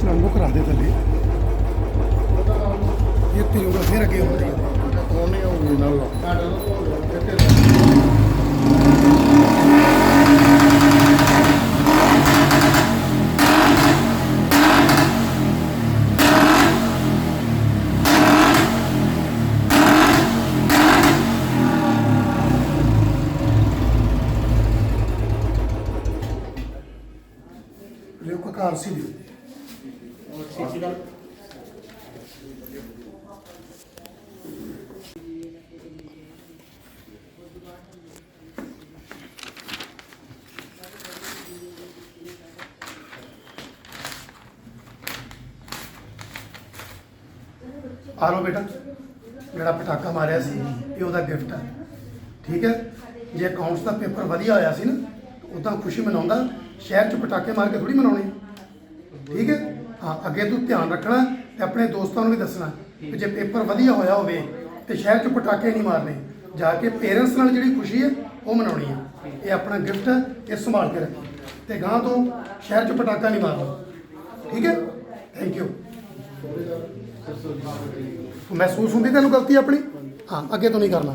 ਚਲਾਨ ਨੂੰ ਕਰਾ ਦੇ ਥੱਲੇ ਇਹ ਤੇ ਉਹ ਫਿਰ ਅੱਗੇ ਹੋ ਜੋ। ਕਕਾਰ ਸੀ ਦੀ ਆ ਲਓ ਬੇਟਾ, ਜਿਹੜਾ ਪਟਾਕਾ ਮਾਰਿਆ ਸੀ, ਇਹ ਉਹਦਾ ਗਿਫਟ ਹੈ ਠੀਕ ਹੈ? ਜੇ ਅਕਾਊਂਟਸ ਦਾ ਪੇਪਰ ਵਧੀਆ ਹੋਇਆ ਸੀ ਨਾ ਉਦਾਂ ਖੁਸ਼ੀ ਮਨਾਉਂਦਾ, ਸ਼ਹਿਰ 'ਚ ਪਟਾਕੇ ਮਾਰ ਕੇ ਥੋੜੀ ਮਨਾਉਣੇ। ਠੀਕ ਹੈ? ਹਾਂ, ਅੱਗੇ ਤੂੰ ਧਿਆਨ ਰੱਖਣਾ ਤੇ ਆਪਣੇ ਦੋਸਤਾਂ ਨੂੰ ਵੀ ਦੱਸਣਾ ਕਿ ਜੇ ਪੇਪਰ ਵਧੀਆ ਹੋਇਆ ਹੋਵੇ ਤੇ ਸ਼ਹਿਰ 'ਚ ਪਟਾਕੇ ਨਹੀਂ ਮਾਰਨੇ, ਜਾ ਕੇ ਪੇਰੈਂਟਸ ਨਾਲ ਜਿਹੜੀ ਖੁਸ਼ੀ ਹੈ, ਉਹ ਮਨਾਉਣੀ ਹੈ। ਇਹ ਆਪਣਾ ਗਿਫਟ ਹੈ, ਇਹ ਸੰਭਾਲ ਕੇ ਰੱਖੀ। ਤੇ ਗਾਂ ਤੋਂ ਸ਼ਹਿਰ 'ਚ ਪਟਾਕਾ ਨਹੀਂ ਮਾਰਨਾ। ਠੀਕ ਹੈ? ਥੈਂਕ ਯੂ ਮਹਿਸੂਸ ਹੁੰਦੀ ਤੈਨੂੰ ਗਲਤੀ ਆਪਣੀ? ਹਾਂ, ਅੱਗੇ ਤੋਂ ਨਹੀਂ ਕਰਨਾ।